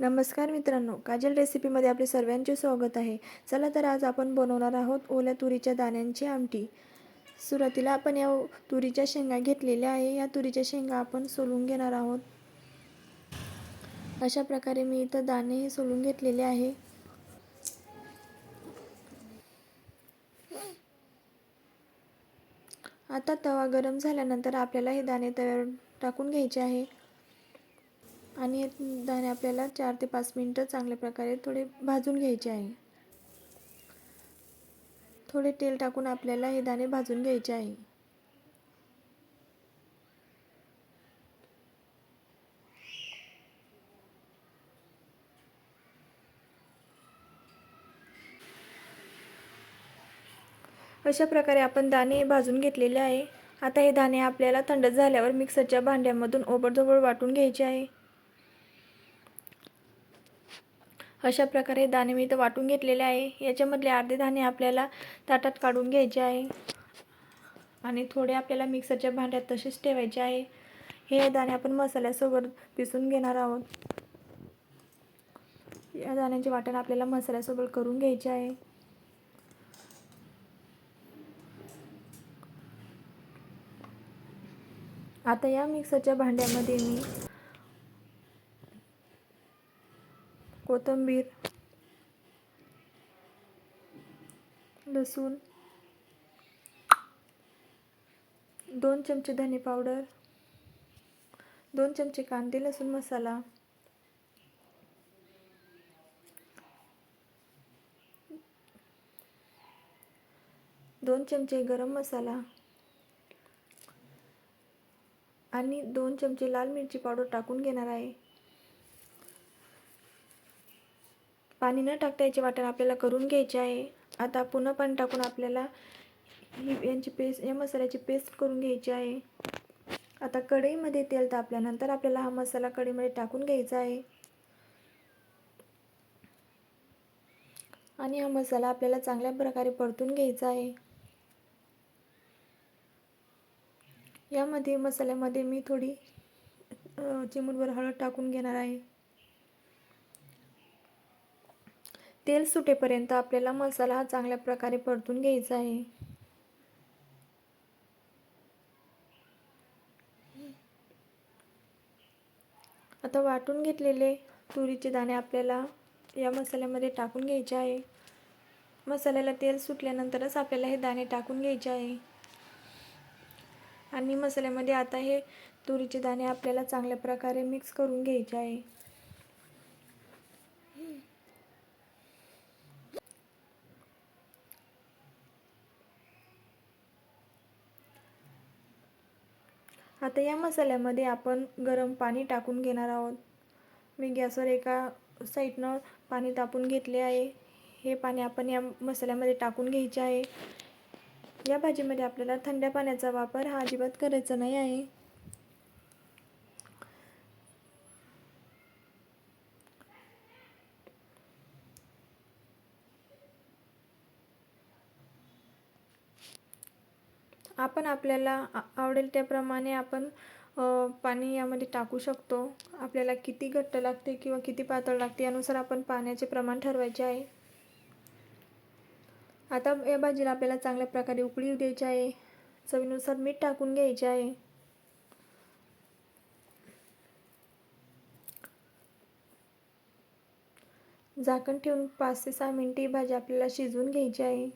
नमस्कार मित्रांनो काजल रेसिपीमध्ये आपले सर्वांचे स्वागत आहे. चला तर आज आपण बनवणार आहोत ओल्या तुरीच्या दाण्यांची आमटी. सुरुवातीला आपण या तुरीच्या शेंगा घेतलेल्या आहे. या तुरीच्या शेंगा आपण सोलून घेणार आहोत. अशा प्रकारे मी इथं दाणे हे सोलून घेतलेले आहे. आता तवा गरम झाल्यानंतर आपल्याला हे दाणे तव्यावर टाकून घ्यायचे आहे. आणि दाणे आपल्याला चार ते पाच मिनटं चांगल्या प्रकारे थोडे भाजून घ्यायचे आहे. थोडे तेल टाकून आपल्याला हे दाणे भाजून घ्यायचे आहे. अशा प्रकारे आपण दाणे भाजून घेतलेले आहे. आता हे दाणे आपल्याला थंड झाल्यावर मिक्सरच्या भांड्यामधून ओबडधोबड वाटून घ्यायचे आहे. अशा प्रकारे दाणे मी इथं वाटून घेतलेले आहे. याच्यामधले अर्धे दाणे आपल्याला ताटात काढून घ्यायचे आहे. आणि थोडे आपल्याला मिक्सरच्या भांड्यात तसेच ठेवायचे आहे. हे दाणे आपण मसाल्यासोबत पिसून घेणार आहोत. या दाण्याचे वाटण आपल्याला मसाल्यासोबत करून घ्यायचे आहे. आता या मिक्सरच्या भांड्यामध्ये मी कोथिंबीर लसूण दोन चमचे धने पावडर दोन चमचे कांदे लसूण मसाला दोन चमचे गरम मसाला आणि दोन चमचे लाल मिरची पावडर टाकून घेणार आहे. पाणी न टाकता याचे वाटण आपल्याला करून घ्यायचे आहे. आता पुन्हा पाणी टाकून आपल्याला ही यांची पेस्ट या मसाल्याची पेस्ट करून घ्यायची आहे. आता कढईमध्ये तेल तापल्यानंतर आपल्याला हा मसाला कढईमध्ये टाकून घ्यायचा आहे. आणि हा मसाला आपल्याला चांगल्या प्रकारे परतून घ्यायचा आहे. यामध्ये मसाल्यामध्ये मी थोडी चिमूटभर हळद टाकून घेणार आहे. तेल सुटेपर्यंत आपल्याला मसाला हा चांगल्या प्रकारे परतून घ्यायचा आहे. आता वाटून घेतलेले तुरीचे दाणे आपल्याला या मसाल्यामध्ये टाकून घ्यायचे आहे. मसाल्याला तेल सुटल्यानंतरच आपल्याला हे दाणे टाकून घ्यायचे आहे. आणि मसाल्यामध्ये आता हे तुरीचे दाणे आपल्याला चांगल्या प्रकारे मिक्स करून घ्यायचे आहे. आता या मसाल्यामध्ये आपण गरम पाणी टाकून घेणार आहोत. मी गॅसवर एका साईडनं पाणी तापून घेतले आहे. हे पाणी आपण या मसाल्यामध्ये टाकून घ्यायचे आहे. या भाजीमध्ये आपल्याला थंड पाण्याचा वापर हा अजिबात करायचा नाही आहे. आपण आपल्याला आवडेल त्याप्रमाणे आपण पाणी यामध्ये टाकू शकतो. आपल्याला किती घट्ट लागते किंवा किती पातळ लागते यानुसार आपण पाण्याचे प्रमाण ठरवायचे आहे. आता या भाजीला आपल्याला चांगल्या प्रकारे उकळी द्यायची आहे. चवीनुसार मीठ टाकून घ्यायचे आहे. झाकण ठेवून पाच ते सहा मिनटे ही भाजी आपल्याला शिजवून घ्यायची आहे.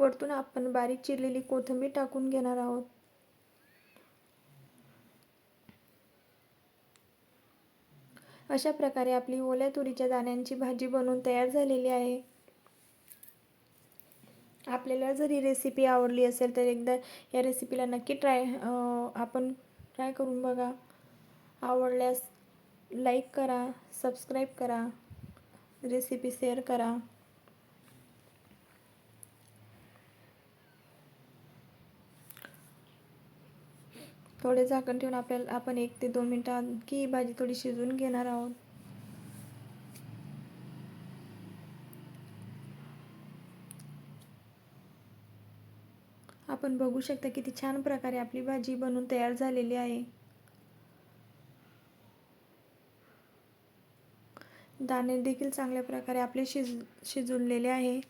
वरतून आपण बारीक चिरलेली कोथिंबीर टाकून घेणार आहोत. अशा प्रकारे आपली ओल्या तुरीच्या दाण्यांची भाजी बनवून तयार झालेली आहे. आपल्याला जर ही रेसिपी आवडली असेल तर एकदा या रेसिपीला नक्की ट्राय आपण ट्राय करून बघा. आवडल्यास लाईक करा सबस्क्राईब करा रेसिपी शेअर करा. थोडे झाकण ठेवून आपल्याला आपण एक ते दोन मिनटं आणखी ही भाजी थोडी शिजवून घेणार आहोत. आपण बघू शकता किती छान प्रकारे आपली भाजी बनवून तयार झालेली आहे. दाणे देखील चांगल्या प्रकारे आपले शिज शिजवलेले आहे.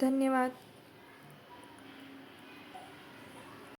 धन्यवाद.